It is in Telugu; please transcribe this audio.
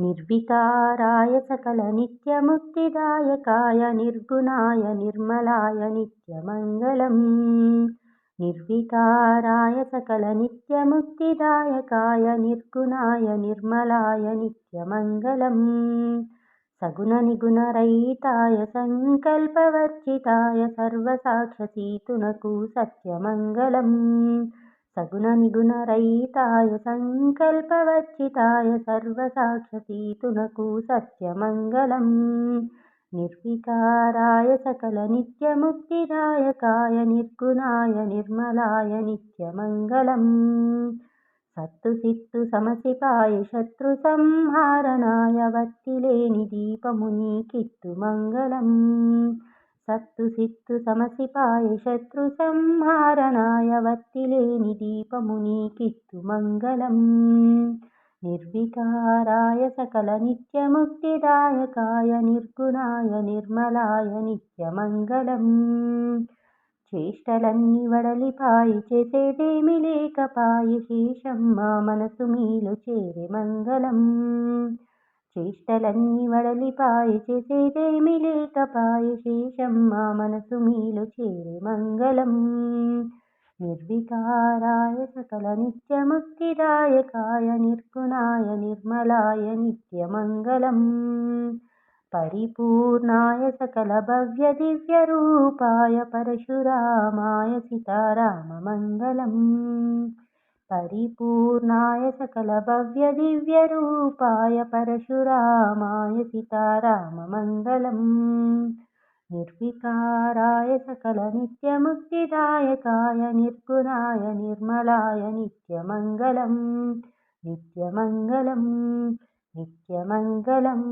నిర్వికారాయ సకల నిత్యముక్తిదాయకాయ నిర్గుణాయ నిర్మలాయ నిత్యమంగళం. నిర్వికారాయ సకల నిత్యముక్తిదాయకాయ నిర్గుణాయ నిర్మలాయ నిత్యమంగళం. సగుణ నిగుణరహితాయ సంకల్పవర్జితాయ సర్వసాక్షసీతునకు సత్యమంగళం. సగుణ నిగుణరహితాయ సంకల్పవచ్చితాయ సర్వసాక్షసీతునకు సత్యమంగళం. నిర్వికారాయ సకల నిత్యముక్తిదాయకాయ నిర్గుణాయ నిర్మలాయ నిత్యమంగళం. సత్తు సిత్తు సమసిపాయ శత్రు సంహారణాయ వత్తిలేని దీపముని కిత్తు మంగళం సత్తు సిత్తు సమసిపాయ శత్రు సంహారణాయ వత్తిలేని దీపముని కిత్తు మంగళం. నిర్వికారాయ సకల నిత్యముక్తిదాయకాయ నిర్గుణాయ నిర్మలాయ నిత్యమంగళం. చేష్టలన్నీ వడలిపాయి చేసేదేమి లేకపాయి శేషమ్మ మనసు మీలు చేరి మంగళం. చేష్టలన్నీ వడలిపాయి చేసేదేమి లేకపాయి శేషమ్మ మనసు మీలు చేరే మంగళం. నిర్వికారాయ సకల నిత్యముక్తిదాయకాయ నిర్గుణాయ నిర్మలాయ నిత్యమంగళం పరిపూర్ణాయ సకల భవ్య దివ్యరూపాయ పరశురామాయ సీతారామమంగళం పరిపూర్ణాయ సకల భవ్య దివ్యరూపాయ పరశురామాయ సీతారామమంగళం. నిర్వికారాయ సకల నిత్యముక్తిదాయకాయ నిర్గుణాయ నిర్మలాయ నిత్యమంగళం. నిత్యమంగళం నిత్యమంగళం.